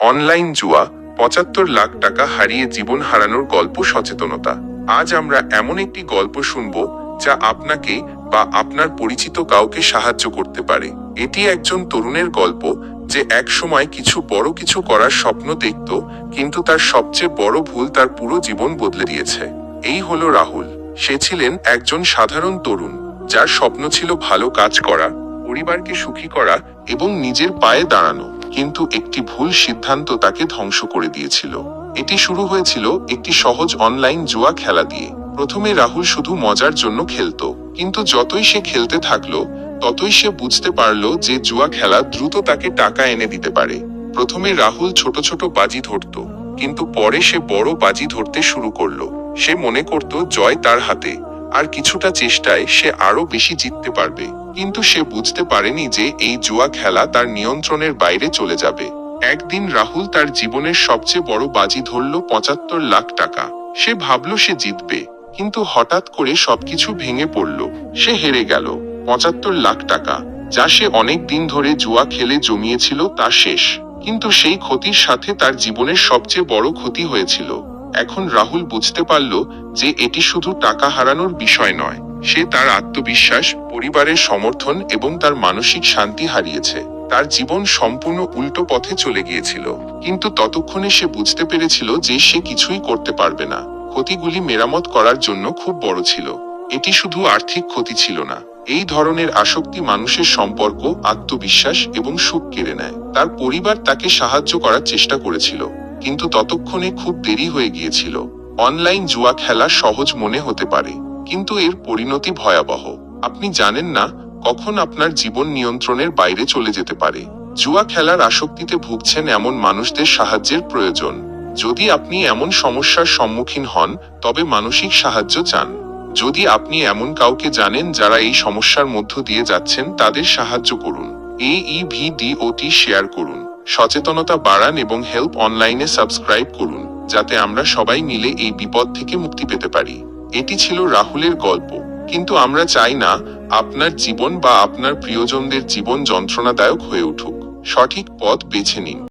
Online জুয়া, পঁচাত্তর লাখ টাকা হারিয়ে জীবন হারানোর গল্প সচেতনতা। আজ আমরা এমন একটি গল্প শুনব, যা আপনাকে বা আপনার পরিচিত কাউকে সাহায্য করতে পারে। এটি একজন তরুণের গল্প, যে এক সময় কিছু বড় কিছু করার স্বপ্ন দেখত, কিন্তু তার সবচেয়ে বড় ভুল তার পুরো জীবন বদলে দিয়েছে। এই হলো রাহুল। সে ছিলেন একজন সাধারণ তরুণ, যার স্বপ্ন ছিল ভালো কাজ করা, পরিবারকে সুখী করা এবং নিজের পায়ে দাঁড়ানো। কিন্তু একটি ভুল সিদ্ধান্ত তাকে ধ্বংস করে দিয়েছিল। এটি শুরু হয়েছিল একটি সহজ অনলাইন জুয়া খেলা দিয়ে। প্রথমে রাহুল শুধু মজার জন্য খেলতো, কিন্তু যতই সে খেলতে থাকল, ততই সে বুঝতে পারল যে জুয়া খেলা দ্রুত তাকে টাকা এনে দিতে পারে। প্রথমে রাহুল ছোট ছোট বাজি ধরতো, কিন্তু পরে সে বড় বাজি ধরতে শুরু করল। সে মনে করত জয় তার হাতে, আর কিছুটা চেষ্টায় সে আরও বেশি জিততে পারবে। কিন্তু সে বুঝতে পারেনি যে এই জুয়া খেলা তার নিয়ন্ত্রণের বাইরে চলে যাবে। একদিন রাহুল তার জীবনের সবচেয়ে বড় বাজি ধরল পঁচাত্তর লাখ টাকা। সে ভাবল সে জিতবে, কিন্তু হঠাৎ করে সবকিছু ভেঙে পড়ল। সে হেরে গেল, পঁচাত্তর লাখ টাকা, যা সে অনেক দিন ধরে জুয়া খেলে জমিয়েছিল তা শেষ। কিন্তু সেই ক্ষতির সাথে তার জীবনের সবচেয়ে বড় ক্ষতি হয়েছিল। এখন রাহুল বুঝতে পারল যে এটি শুধু টাকা হারানোর বিষয় নয়। সে তার আত্মবিশ্বাস, পরিবারের সমর্থন এবং তার মানসিক শান্তি হারিয়েছে। তার জীবন সম্পূর্ণ উল্টো পথে চলে গিয়েছিল। কিন্তু ততক্ষণে সে বুঝতে পেরেছিল যে সে কিছুই করতে পারবে না। ক্ষতিগুলি মেরামত করার জন্য খুব বড় ছিল। এটি শুধু আর্থিক ক্ষতি ছিল না। এই ধরনের আসক্তি মানুষের সম্পর্ক, আত্মবিশ্বাস এবং সুখ কেড়ে নেয়। তার পরিবার তাকে সাহায্য করার চেষ্টা করেছিল। কিন্তু ততক্ষণে খুব দেরি হয়ে গিয়েছিল। অনলাইন জুয়া খেলা সহজ মনে হতে পারে। কিন্তু এর পরিণতি ভয়াবহ। আপনি জানেন না কখন আপনার জীবন নিয়ন্ত্রণের বাইরে চলে যেতে পারে। জুয়া খেলার আসক্তিতে ভুগছেন এমন মানুষদের সাহায্যের প্রয়োজন। যদি আপনি এমন সমস্যার সম্মুখীন হন, তবে মানসিক সাহায্য চান। যদি আপনি এমন কাউকে জানেন যারা এই সমস্যার মধ্য দিয়ে যাচ্ছেন, তাদের সাহায্য করুন। এই ইভিডিওটি শেয়ার করুন। সচেতনতা বাড়ান এবং হেল্প অনলাইনে সাবস্ক্রাইব করুন, যাতে আমরা সবাই মিলে এই বিপদ থেকে মুক্তি পেতে পারি। এটি ছিল রাহুলের গল্প। কিন্তু আমরা চাই না আপনার জীবন বা আপনার প্রিয়জনদের জীবন যন্ত্রণাদায়ক হয়ে উঠুক। সঠিক পথ বেছে নিন।